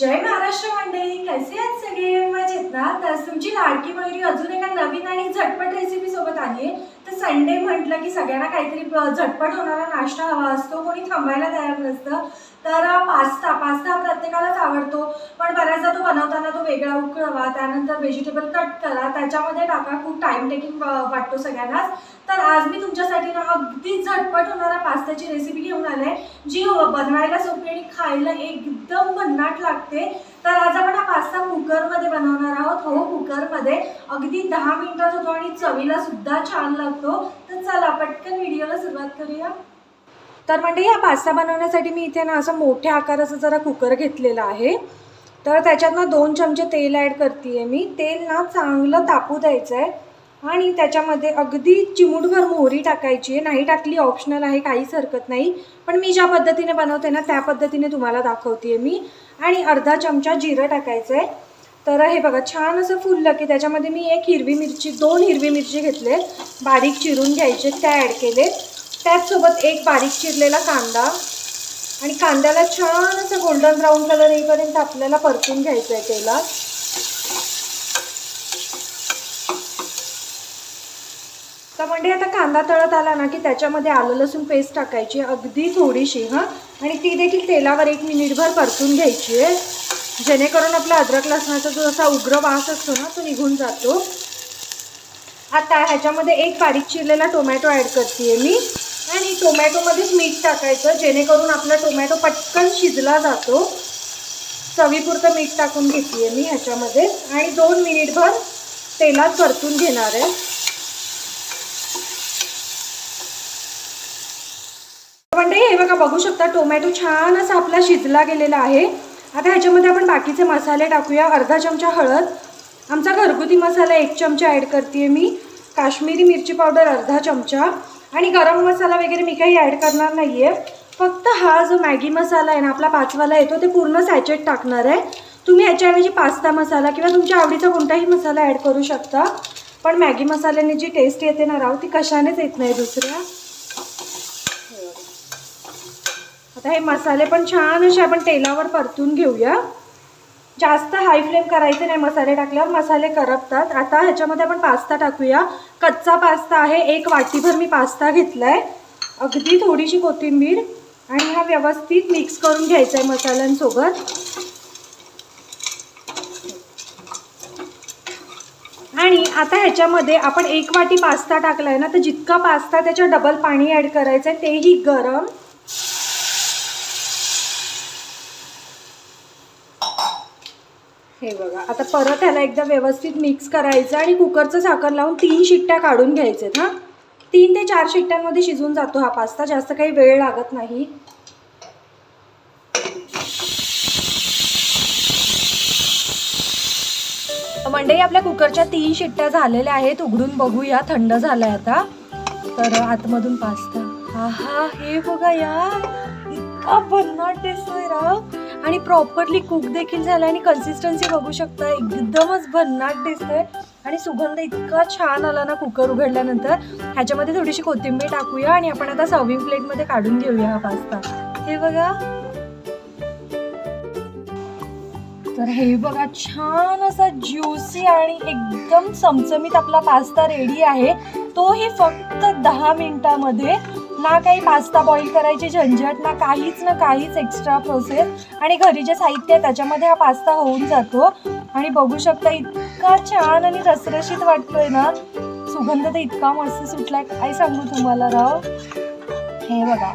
जय महाराष्ट्र मंडळी कसे आहेत सगळे? मजेत ना? तर तुमची लाडकी मयुरी अजून एका नवीन आणि झटपट रेसिपी सोबत आली आहे. तर संडे म्हटलं की सगळ्यांना काहीतरी झटपट होणारा नाश्ता हवा असतो कोणी थांबायला तयार नसतं. तर पास्ता पास्ता हा प्रत्येकालाच आवडतो. पण बऱ्याचदा तो बनवताना तो वेगळा उकळवा त्यानंतर व्हेजिटेबल कट करा. त्याच्यामध्ये टाका खूप टाइम टेकिंग वाटतो सगळ्यांनाच. तर आज मी तुमच्यासाठी ना अगदी झटपट होणाऱ्या पास्त्याची रेसिपी घेऊन आले जी बनवायला सोपी आणि खायला एकदम भन्नाट लागते. तर आज आपण हा पास्ता कुकरमध्ये बनवणार आहोत. हो कुकरमध्ये. अगदी दहा मिनिटात होतो आणि चवीला सुद्धा छान लागतो. तर चला पटकन व्हिडिओला सुरुवात करूया. तर म्हणजे या पास्ता बनवण्यासाठी मी इथे ना असं मोठ्या आकाराचा जरा कुकर घेतलेला आहे. तर त्याच्यात ना दोन चमचे तेल ॲड करते आहे मी. तेल ना चांगलं तापू द्यायचं आहे आणि त्याच्यामध्ये अगदी चिमूटभर मोहरी टाकायची आहे नाही टाकली ऑप्शनल आहे काहीच हरकत नाही. पण मी ज्या पद्धतीने बनवते ना त्या पद्धतीने तुम्हाला दाखवते आहे मी. आणि अर्धा चमचा जिरं टाकायचं आहे तर हे बघा छान असं फुललं की त्याच्यामध्ये मी एक हिरवी मिरची दोन हिरवी मिरची घेतले बारीक चिरून घ्यायचे त्या ॲड केले त्याचसोबत एक बारीक चिरलेला कांदा. आणि कांद्याला छान असं गोल्डन ब्राऊन कलर येईपर्यंत आपल्याला परतून घ्यायचं आहे तेलात. तर म्हणजे आता कांदा तळत आला ना की त्याच्यामध्ये आलं लसूण पेस्ट टाकायची अगदी थोडीशी हां? आणि ती देखील तेलावर एक मिनिटभर परतून घ्यायची आहे. जेणेकरून आपला अद्रक लसणाचा जो असा उग्र वास असतो ना तो निघून जातो. आता ह्याच्यामध्ये एक बारीक चिरलेला टोमॅटो ॲड करते मी. आणि टोमॅटोमध्येच मीठ टाकायचं जेणेकरून आपला टोमॅटो पटकन शिजला जातो. चवीपुरतं मीठ टाकून घेते मी ह्याच्यामध्ये. आणि दोन मिनिटभर तेलात परतून घेणार आहे. म्हणजे हे बघा बघू शकता टोमॅटो छान असा आपला शिजला गेलेला आहे. आता ह्याच्यामध्ये आपण बाकीचे मसाले टाकूया. अर्धा चमचा हळद. आमचा घरगुती मसाला एक चमचा ॲड करते मी. काश्मीरी मिरची पावडर अर्धा चमचा. आणि गरम मसाला वगैरे मी काही ॲड करणार नाही आहे फक्त हा जो मॅगी मसाला आहे ना आपला पाचवाला येतो ते पूर्ण सॅचेट टाकणार आहे. तुम्ही याच्याऐवजी पास्ता मसाला किंवा तुमच्या आवडीचा कोणताही मसाला ॲड करू शकता. पण मॅगी मसाल्याने जी टेस्ट येते ना राव ती कशानेच येत नाही दुसऱ्या. आता हे मसाले पण छान असे आपण तेलावर परतून घेऊया. जास्त हाय फ्लेम करायचे नाही मसाले टाकल्यावर मसाले करपतात. आता ह्याच्यामध्ये आपण पास्ता टाकूया. कच्चा पास्ता आहे एक वाटीभर मी पास्ता घेतला आहे अगदी थोडीशी कोथिंबीर आणि हा व्यवस्थित मिक्स करून घ्यायचा आहे मसाल्यांसोबत. आणि आता ह्याच्यामध्ये आपण एक वाटी पास्ता टाकला आहे ना तर जितका पास्ता त्याच्या डबल पाणी ॲड करायचं आहे तेही गरम. हे बघा आता परत ह्याला एकदा व्यवस्थित मिक्स करायचं आणि कुकरचं झाकण लावून तीन शिट्ट्या काढून घ्यायचे हां? तीन ते चार शिट्ट्यांमध्ये शिजून जातो हा पास्ता जास्त काही वेळ लागत नाही. मंडई आपल्या कुकरच्या तीन शिट्ट्या झालेल्या आहेत उघडून बघूया थंड झालाय आता. तर आतमधून पास्ता. हा हा हे बघा यार इतका भन्नाट दिसतोय राव आणि प्रॉपरली कुक देखील झाला आणि कन्सिस्टन्सी बघू शकता एकदमच भन्नाट दिसतोय. आणि सुगंध इतका छान आला ना कुकर उघडल्यानंतर. ह्याच्यामध्ये थोडीशी कोथिंबीर टाकूया आणि आपण आता सर्विंग प्लेटमध्ये काढून घेऊया हा पास्ता हे बघा. तर हे बघा छान असा ज्युसी आणि एकदम चमचमीत आपला पास्ता रेडी आहे. तोही फक्त दहा मिनिटामध्ये. ना काही पास्ता बॉईल करायची झंझट ना काहीच ना काहीच एक्स्ट्रा प्रोसेस आणि घरी जे साहित्य आहे त्याच्यामध्ये हा पास्ता होऊन जातो. आणि बघू शकता इतका छान आणि रसरशीत वाटतोय ना. सुगंध तर इतका मस्त सुटलाय. काय सांगू तुम्हाला राव? हे बघा.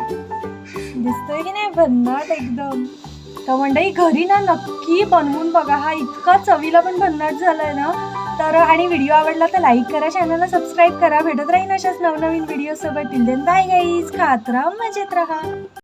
दिसतोय की नाही भन्नाट एकदम. तर मंडळी घरी ना नक्की बनवून बघा. हा इतका चवीला पण भन्नाट झालाय ना. तर आणि व्हिडिओ आवडला तर लाईक करा चॅनलला सबस्क्राईब करा. भेटत राहीन अशाच नवनवीन व्हिडिओ सोबत टिल देन बाय गाईज खात राहा मजेत राहा.